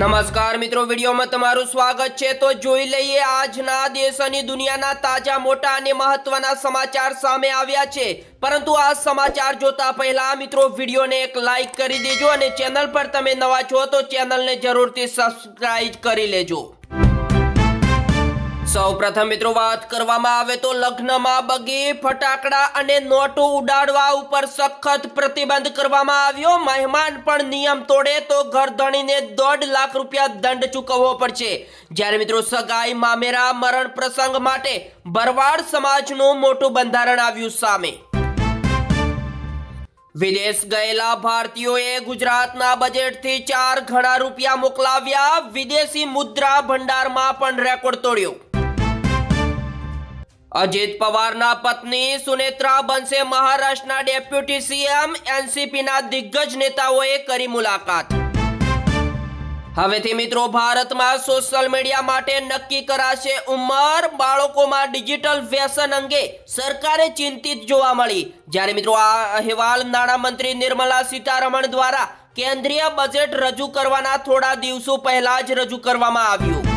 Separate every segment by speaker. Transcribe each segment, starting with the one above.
Speaker 1: નમસ્કાર મિત્રો, વિડીયોમાં તમારું સ્વાગત છે. તો જોઈ લઈએ આજના દેશ અને દુનિયાના તાજા, મોટા અને મહત્વના સમાચાર સામે આવ્યા છે. પરંતુ આ સમાચાર જોતા પહેલા મિત્રો, વિડીયોને એક લાઈક કરી દેજો અને ચેનલ પર તમે નવા છો તો ચેનલને જરૂરથી સબસ્ક્રાઇબ કરી લેજો. સૌ પ્રથમ મિત્રો વાત કરવામાં આવે તો લગ્નમાં બગી, ફટાકડા અને નોટો ઉડાડવા ઉપર સખત પ્રતિબંધ કરવામાં આવ્યો. મહેમાન પણ નિયમ તોડે તો ઘરધણીને દોઢ લાખ રૂપિયા દંડ ચૂકવવો પડશે. જ્યારે મિત્રો સગાઈ, મામેરા, મરણ પ્રસંગ માટે ભરવાડ સમાજનું મોટું બંધારણ આવ્યું સામે. વિદેશ ગયેલા ભારતીયોએ ગુજરાતના બજેટથી ચાર ઘણા રૂપિયા મોકલાવ્યા. વિદેશી મુદ્રા ભંડારમાં પણ રેકોર્ડ તોડ્યો. અજીત પવારના પત્ની સુનેત્રા બનશે મહારાષ્ટ્રના ડેપ્યુટી સીએમ એનસીપીના દિગ્ગજ નેતાઓએ કરી મુલાકાત. હવેથી મિત્રો ભારતમાં સોશિયલ મીડિયા માટે નક્કી કરાશે ઉંમર, બાળકોમાં ડિજિટલ વ્યસન અંગે સરકારે ચિંતિત જોવા મળી. જ્યારે મિત્રો આ અહેવાલ નાણામંત્રી નિર્મલા સીતારમણ દ્વારા કેન્દ્રીય બજેટ રજૂ કરવાના થોડા દિવસો પહેલા જ રજૂ કરવામાં આવ્યું.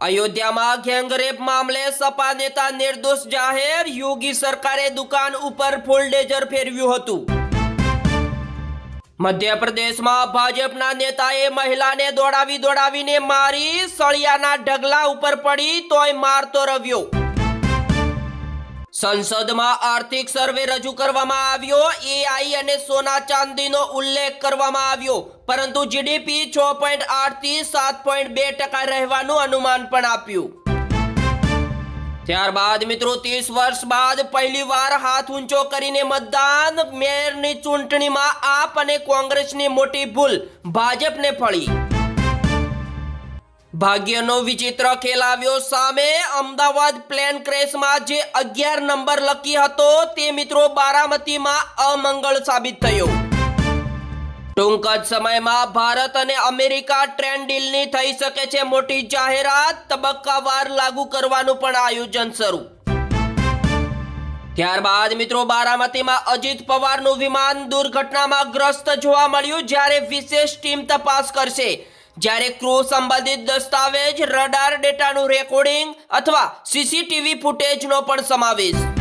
Speaker 1: અયોધ્યામાં ગેંગરેપ મામલે સપા નેતા નિર્દોષ જાહેર, યોગી સરકારે દુકાન ઉપર ફોલ્ડેજર ફેરવ્યું હતું. મધ્યપ્રદેશમાં ભાજપના નેતાએ મહિલાને દોડાવી દોડાવીને મારી, સળિયાના ઢગલા ઉપર પડી, તોય મારતો રવ્યો સંસદમાં આર્થિક સર્વે રજૂ કરવામાં આવ્યો એઆઈ અને સોના ચાંદીનો ઉલ્લેખ કરવામાં આવ્યો. પરંતુ જીડીપી છ પોઈન્ટ આઠથી સાત પોઈન્ટ બે ટકા રહેવાનું અનુમાન પણ આપ્યું. ત્યારબાદ મિત્રો ત્રીસ વર્ષ બાદ પહેલી વાર હાથ ઊંચો કરીને મતદાન મેયરની ચૂંટણીમાં આપ અને કોંગ્રેસની મોટી ભૂલ ભાજપને ફળી. ભાગ્યનો વિચિત્ર ખેલ આવ્યો સામે. અમદાવાદ પ્લેન ક્રેશમાં જે અગિયાર નંબર લકી હતો તે મિત્રો બારામતીમાં અમંગળ સાબિત થયો. ટૂંક જ સમયમાં ભારત અને અમેરિકા ટ્રેન ડીલની થઈ શકે છે મોટી જાહેરાત. તબક્કાવાર લાગુ કરવાનું પણ આયોજન શરૂ. ત્યારબાદ મિત્રો બારામતીમાં અજીત પવારનું વિમાન દુર્ઘટનામાં ગ્રસ્ત જોવા મળ્યું. જ્યારે વિશેષ ટીમ તપાસ કરશે. જ્યારે ક્રૂ સંબંધિત દસ્તાવેજ, રડાર ડેટાનું રેકોર્ડિંગ અથવા સીસીટીવી ફૂટેજનો પણ સમાવેશ.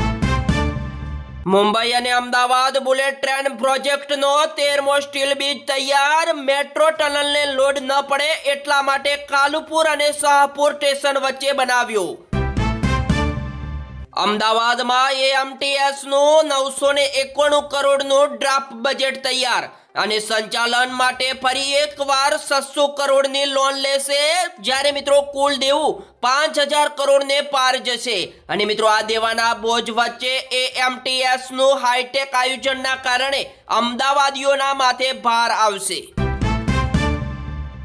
Speaker 1: મુંબઈ અને અમદાવાદ બુલેટ ટ્રેન પ્રોજેક્ટનો તેરમો સ્ટીલ બીજ તૈયાર. મેટ્રો ટનલને લોડ ન પડે એટલા માટે કાલુપુર અને શાહપુર સ્ટેશન વચ્ચે બનાવ્યો. અમદાવાદમાં એએમટીએસનું નવસો ને એકોણું કરોડનું ડ્રાફ્ટ બજેટ તૈયાર. અને સંચાલન માટે ફરી એકવાર છસો કરોડની લોન લેશે. જ્યારે મિત્રો કુલ દેવું પાંચ હજાર કરોડને પાર જશે. અને મિત્રો આ દેવાના બોજ વચ્ચે નું હાઈટેક આયોજનના કારણે અમદાવાદીઓના માથે ભાર આવશે.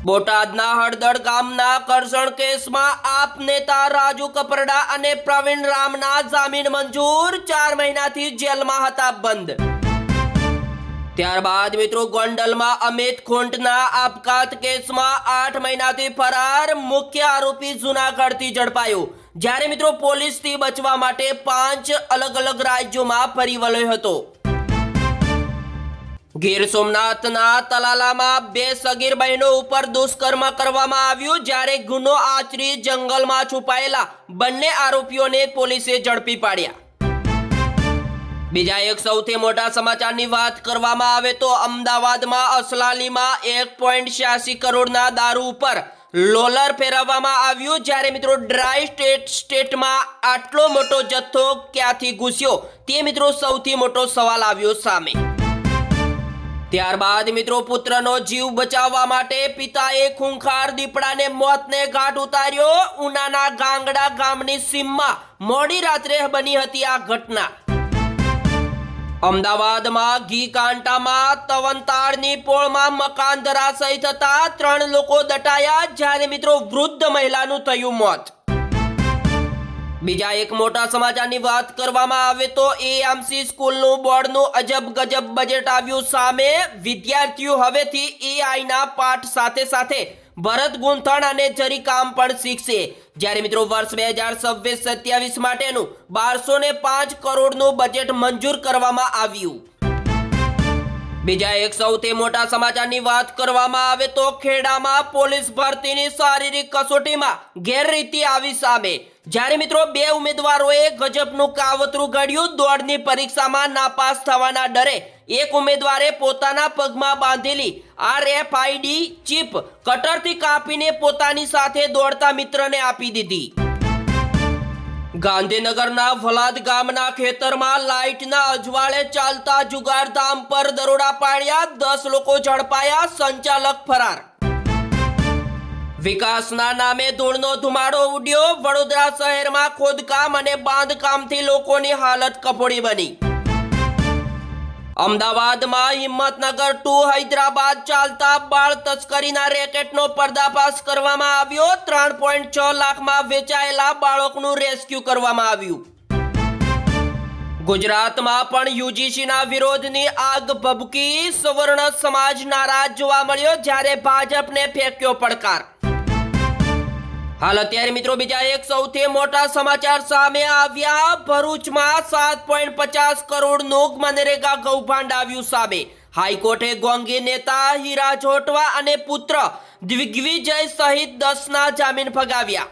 Speaker 1: બોટાદના હળદળ ગામના કરસણ કેસમાં આપ નેતા રાજુ કપરડા અને પ્રવીણ રામના જામીન મંજૂર. ચાર મહિનાથી જેલમાં હતા બંધ. ત્યારબાદ મિત્રો ગોંડલમાં અમિત ખુંટના આપઘાત કેસમાં આઠ મહિનાથી ફરાર મુખ્ય આરોપી જુનાગઢથી ઝડપાયો. જ્યારે મિત્રો પોલીસથી બચવા માટે પાંચ અલગ અલગ રાજ્યોમાં ફરી વળ્યો હતો. ગીર સોમનાથના તલાલામાં બે સગીર બહેનો ઉપર દુષ્કર્મ કરવામાં આવ્યું, જ્યારે ગુનો આચરી જંગલમાં છુપાયેલા બંને આરોપીઓને પોલીસે ઝડપી પાડ્યા. બીજા એક સૌથી મોટા સમાચારની વાત કરવામાં આવે તો અમદાવાદમાં, અસલાલીમાં એક પોઈન્ટ છ્યાસી કરોડના દારૂ ઉપર લોલર ફેરવવામાં આવ્યું. જ્યારે મિત્રો ડ્રાય સ્ટેટ સ્ટેટમાં આટલો મોટો જથ્થો ક્યાંથી ઘૂસ્યો? તે મિત્રો સૌથી મોટો સવાલ આવ્યો સામે. ત્યારબાદ મિત્રો પુત્રનો જીવ બચાવવા માટે પિતાએ ખૂંખાર દીપડાને મોતને ઘાટ ઉતાર્યો. ઉનાના ગાંગડા ગામની સીમમાં મોડી રાત્રે બની હતી આ ઘટના. અમદાવાદમાં ઘી કાંટામાં તવનતાળની પોળમાં મકાન ધરાશયી થતા ત્રણ લોકો દટાયા, જ્યારે મિત્રો વૃદ્ધ મહિલાનું થયું મોત. બીજા એક મોટા સમાચારની વાત કરવામાં આવે તો એએમસી સ્કૂલનું બોર્ડનું અજબ ગજબ બજેટ આવ્યું સામે. વિદ્યાર્થીઓ હવેથી એઆઈના પાઠ સાથે સાથે ભરત ગૂંથણ અને જરી કામ પણ શીખશે. જ્યારે મિત્રો વર્ષ બે હજાર છવ્વીસ સત્યાવીસ માટેનું બારસો ને પાંચ કરોડનું બજેટ મંજૂર કરવામાં આવ્યું. બીજા એક સૌથી મોટા સમાચારની વાત કરવામાં આવે તો ખેડામાં પોલીસ ભરતીની શારીરિક કસોટીમાં ગેરરીતિ આવી સામે. જ્યારે મિત્રો બે ઉમેદવારોએ ગજબનું કાવતરું ઘડ્યું, દોડની પરીક્ષામાં નાપાસ થવાના ડરે એક ઉમેદવારે પોતાના પગમાં બાંધેલી આરએફઆઈડી ચીપ કટરથી કાપીને પોતાની સાથે દોડતા મિત્રને આપી દીધી. ગાંધીનગરના વલાદ ગામના ખેતરમાં લાઇટના અજવાળે ચાલતા જુગારધામ પર દરોડા પાડ્યા, દસ લોકો ઝડપાયા, સંચાલક ફરાર વિકાસના નામે ધૂળનો ધુમાડો ઉડ્યો. વડોદરા શહેરમાં ખોદકામ અને બાંધકામથી લોકોની હાલત કફોડી બની. અમદાવાદમાં હિંમતનગર ટુ હૈદરાબાદ ચાલતા બાળ તસ્કરીના રેકેટનો પર્દાફાશ કરવામાં આવ્યો. ત્રણ પોઈન્ટ છ લાખમાં વેચાયેલા બાળકનું રેસ્ક્યુ કરવામાં આવ્યું. ગુજરાતમાં પણ યુજીસીના વિરોધની આગ ભભકી. સવર્ણ સમાજ નારાજ જોવા મળ્યો જ્યારે ભાજપને ફેંક્યો પડકાર. હાલ અત્યારે મિત્રો બીજા એક સૌથી મોટા સમાચાર સામે આવ્યા. ભરૂચમાં સાત પોઈન્ટ પચાસ કરોડનું મનરેગા કૌભાંડ આવ્યું સામે. હાઈકોર્ટે ગોંગી નેતા હીરા જોટવા અને પુત્ર દિગ્વિજય સહિત દસના જામીન ફગાવ્યા.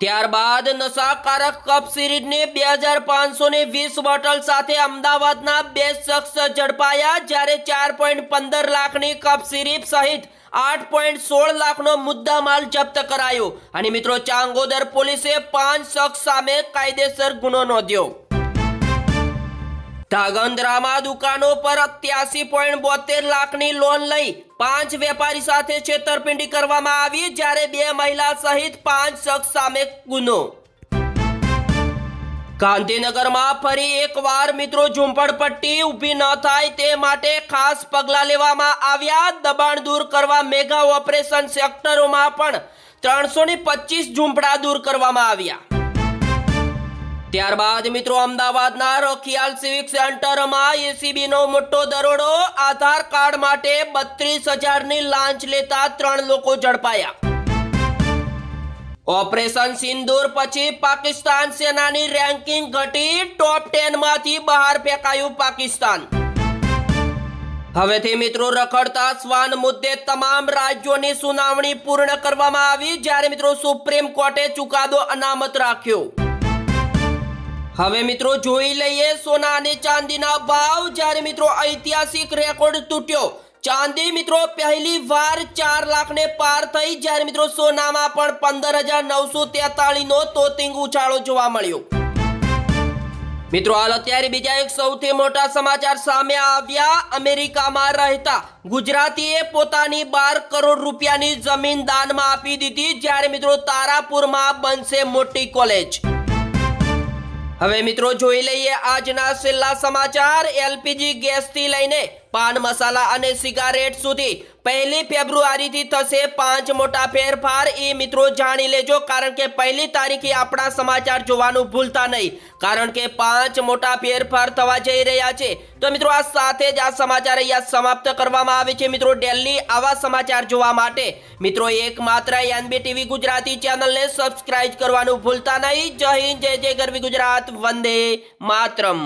Speaker 1: ત્યારબાદ નશાકારક કપ સિરીઝની બે હજાર પાંચસો ને વીસ બોટલ સાથે અમદાવાદના બે શખ્સ ઝડપાયા જ્યારે ચાર પોઈન્ટ પંદર લાખની કપ સિરીપ સહિત આઠ પોઈન્ટ સોળ લાખનો મુદ્દામાલ જપ્ત કરાયો. અને મિત્રો, ચાંગોદર પોલીસે પાંચ શખ્સ સામે કાયદેસર ગુનો નોંધ્યો. ધાગંદ્રામાં દુકાનો પર અત્યાસી પોઈન્ટ બોતેર લાખની લોન લઈ પાંચ વેપારી સાથે છેતરપિંડી કરવામાં આવી જ્યારે બે મહિલા સહિત પાંચ શખ્સ સામે ગુનો. ગાંધીનગરમાં ફરી એકવાર મિત્રો ઝુંપડપટ્ટી ઊભી ન થાય તે માટે ખાસ પગલાં લેવામાં આવ્યા. દબાણ દૂર કરવા મેગા ઓપરેશન સેક્ટરોમાં પણ ત્રણસો પચીસ ઝૂંપડા દૂર કરવામાં આવ્યા. ત્યારબાદ મિત્રો અમદાવાદના રખિયાલ સિવિક સેન્ટરમાં એસીબી નો મોટો દરોડો. આધાર કાર્ડ માટે બત્રીસ હજારની લાંચ લેતા ત્રણ લોકો ઝડપાયા. ઓપરેશન સિંદૂર પછી પાકિસ્તાન સેનાની રેન્કિંગ ઘટી ટોપ ટેનમાંથી બહાર ફેંકાયું પાકિસ્તાન. હવેથી મિત્રો રખડતા શ્વાન મુદ્દે તમામ રાજ્યોની સુનાવણી પૂર્ણ કરવામાં આવી, જ્યારે મિત્રો સુપ્રીમ કોર્ટે ચુકાદો અનામત રાખ્યો. હવે મિત્રો જોઈ લઈએ સોના અને ચાંદીના ભાવ, જ્યારે મિત્રો ઐતિહાસિક રેકોર્ડ તૂટ્યો. ચાંદી મિત્રો, પહેલી વાર ચાર લાખને પાર થઈ જ્યારે મિત્રો સોનામાં પણ પંદર હજાર નવસો તેતાલીસ નો તોતિંગ ઉછાળો જોવા મળ્યો. મિત્રો, હાલ અત્યારે બીજા એક સૌથી મોટા સમાચાર સામે આવ્યા. અમેરિકામાં રહેતા ગુજરાતીએ પોતાની બાર કરોડ રૂપિયાની જમીન દાનમાં આપી દીધી, જ્યારે મિત્રો તારાપુરમાં બનશે મોટી કોલેજ. હવે મિત્રો જોઈ લઈએ આજના છેલ્લા સમાચાર. એલપીજી ગેસથી લઈને પાન મસાલા અને સિગારેટ સુધી પહેલી ફેબ્રુઆરીથી થશે પાંચ મોટા ફેરફાર. એ મિત્રો જાણી લેજો, કારણ કે પહેલી તારીખે આપણા સમાચાર જોવાનું ભૂલતા નહીં. કારણ કે પાંચ મોટા ફેરફાર થવા જઈ રહ્યા છે. તો મિત્રો, આ સાથે જ આ સમાચાર અહીંયા સમાપ્ત કરવામાં આવે છે. મિત્રો, ડેલી આવા સમાચાર જોવા માટે મિત્રો, એકમાત્ર એનબી ટીવી ગુજરાતી ચેનલને સબસ્ક્રાઇબ કરવાનું ભૂલતા નહીં. જય હિન્દ, જય જય ગરવી ગુજરાત, વંદે માતરમ.